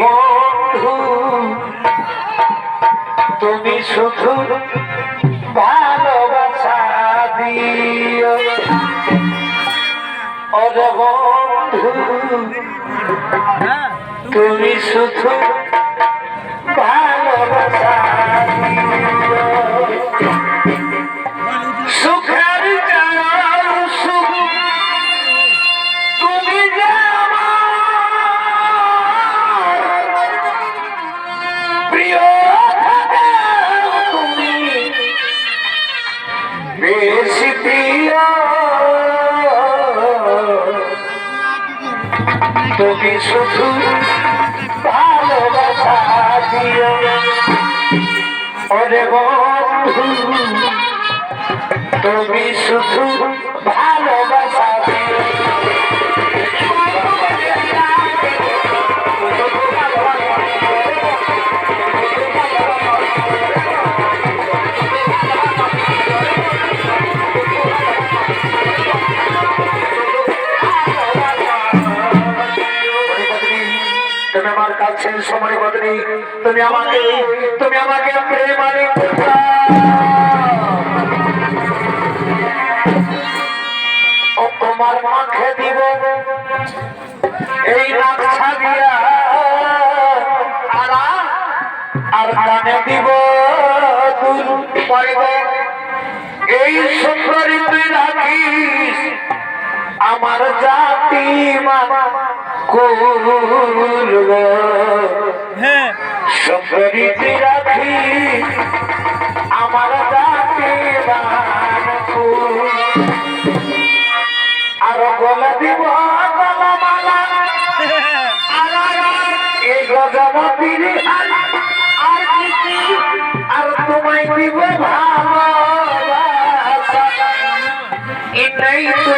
বন্ধু তুমি শুধু ভালোবাসা দিও। ওরে বন্ধু তুমি শুধু তুমি শুধু ভালোবাসা দিও। ওরে বন্ধু তুমি শুধু ভালোবাসা তুমি আমার কাছে সময় বদলি। তুমি আমাকে তুমি আমাকে প্রেমানি ও, তোমার মাখে দিব এই নকশা দিয়া আর আর কানে দিব দুল পরিব এই সুন্দরী তুই রাখিস আমার জাতি মামা কুল হ্যাঁ। সুন্দরী রাখি আমার জাতি আর গলা দিব গলা মালা। এই গজমতির আর আর তোমায় দিব ভালোবাসা। এটাই তো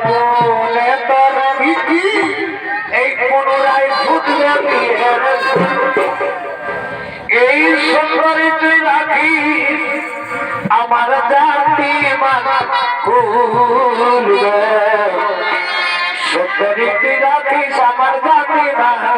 বলে তোর ভীতি এই পুনরায় এই সুন্দরী তুই রাখিস আমার জাতি মানা সুন্দরী তুই রাখিস আমার জাতি মানা